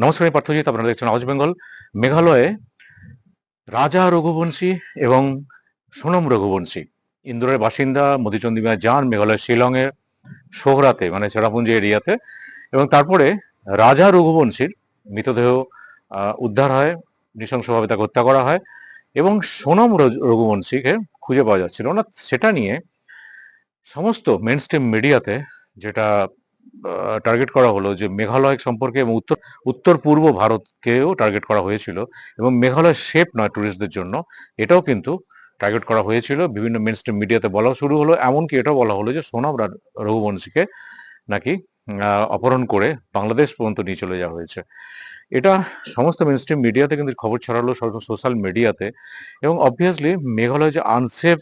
নমস্কার, আমি পার্থজিৎ, আপনারা দেখছেন আওয়াজ বেঙ্গল মেঘালয়ে রাজা রঘুবংশী এবং সোনম রঘুবংশী, ইন্দোরের বাসিন্দা মধুচন্দ্রী মিয়া যান মেঘালয়ের শিলংয়ে সোহরাতে মানে চেরাপুঞ্জি এরিয়াতে। এবং তারপরে রাজা রঘুবংশীর মৃতদেহ উদ্ধার হয়, নৃশংসভাবে তাকে হত্যা করা হয় এবং সোনম রঘু- রঘুবংশীকে খুঁজে পাওয়া যাচ্ছিল। না সেটা নিয়ে সমস্ত মেন স্ট্রিম মিডিয়াতে যেটা টার্গেট করা হলো যে মেঘালয় সম্পর্কে এবং উত্তর উত্তর পূর্ব ভারতকেও টার্গেট করা হয়েছিল এবং মেঘালয় শেপ নয় ট্যুরিস্টদের জন্য। এটাও কিন্তু টার্গেট করা হয়েছিল। বিভিন্ন মেন স্ট্রিম মিডিয়াতে বলা শুরু হলো। এমনকি এটাও বলা হলো যে সোনাম রঘুবংশীকে নাকি অপহরণ করে বাংলাদেশ পর্যন্ত নিয়ে চলে যাওয়া হয়েছে। এটা সমস্ত মেন স্ট্রিম মিডিয়াতে কিন্তু খবর ছড়ালো সোশ্যাল মিডিয়াতে এবং অবভিয়াসলি মেঘালয় যে আনসেফ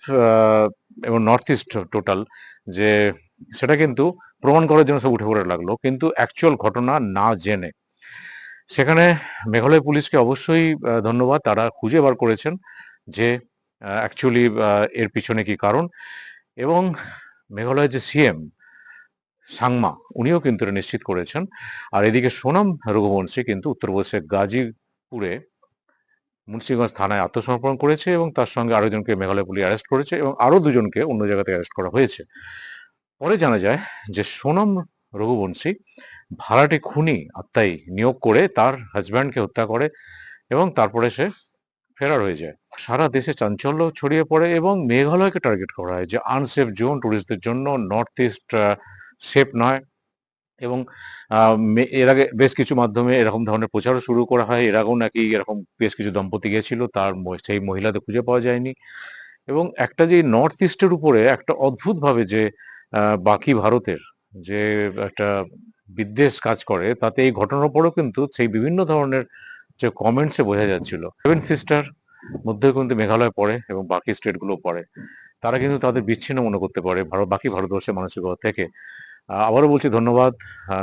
এবং নর্থ ইস্ট টোটাল যে সেটা কিন্তু প্রমাণ করার জন্য সব উঠে পড়ে লাগল। কিন্তু অ্যাকচুয়াল ঘটনা না জেনে। সেখানে মেঘালয় পুলিশকে অবশ্যই ধন্যবাদ। তারা খুঁজে বার করেছেন যে অ্যাকচুয়ালি এর পিছনে কি কারণ। এবং মেঘালয়ের যে সিএম সাংমা, উনিও কিন্তু নিশ্চিত করেছেন। আর এদিকে সোনাম রঘুবংশী কিন্তু উত্তরপ্রদেশের গাজীপুরে মুন্সিগঞ্জ থানায় আত্মসমর্পণ করেছে এবং তার সঙ্গে আরও জনকে মেঘালয় পুলিশ অ্যারেস্ট করেছে এবং আরও দুজনকে অন্য জায়গা থেকে অ্যারেস্ট করা হয়েছে। পরে জানা যায় যে সোনম রঘুবংশী ভাড়াটে খুনি আত্মাই নিয়োগ করে তার হাজব্যান্ডকে হত্যা করে এবং তারপরে সে ফেরার হয়ে যায়। সারা দেশে চাঞ্চল্য ছড়িয়ে পড়ে এবং মেঘালয়কে টার্গেট করা হয় যে আনসেফ জোন টুরিস্টদের জন্য নর্থ ইস্ট সেফ নয় এবং এর আগে বেশ কিছু মাধ্যমে এরকম ধরনের প্রচারও শুরু করা হয়। এর আগেও নাকি এরকম বেশ কিছু দম্পতি গিয়েছিল, তার সেই মহিলাদের খুঁজে পাওয়া যায়নি এবং একটা যে নর্থ ইস্টের উপরে একটা অদ্ভুতভাবে যে বাকি ভারতের যে একটা বিদ্বেষ কাজ করে, তাতে এই ঘটনার পরেও কিন্তু সেই বিভিন্ন ধরনের যে কমেন্টসে বোঝা যাচ্ছিল। সেভেন সিস্টার মধ্যে কিন্তু মেঘালয় পড়ে এবং বাকি স্টেটগুলো পড়ে। তারা কিন্তু তাদের বিচ্ছিন্ন মনে করতে পারে, ভারত, বাকি ভারতবর্ষের মানসিকতা থেকে। আবারও বলছি ধন্যবাদ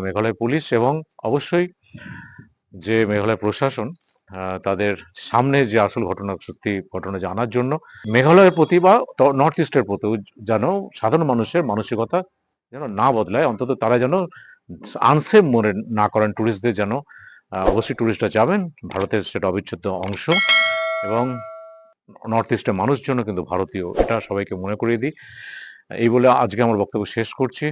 মেঘালয় পুলিশ এবং অবশ্যই যে মেঘালয় প্রশাসন তাদের সামনে যে আসল ঘটনা, সত্যি ঘটনা জানার জন্য মেঘালয়ের প্রতি বা নর্থ ইস্টের প্রতি যেন সাধারণ মানুষের মানসিকতা যেন না বদলায়, অন্তত তারা যেন আনসেফ মনে না করেন ট্যুরিস্টদের যেন অবশ্যই ট্যুরিস্টরা যাবেন। ভারতের সেটা অবিচ্ছেদ্য অংশ এবং নর্থ ইস্টের মানুষ জন্য কিন্তু ভারতীয়, এটা সবাইকে মনে করিয়ে দিই। এই বলে আজকে আমার বক্তব্য শেষ করছি।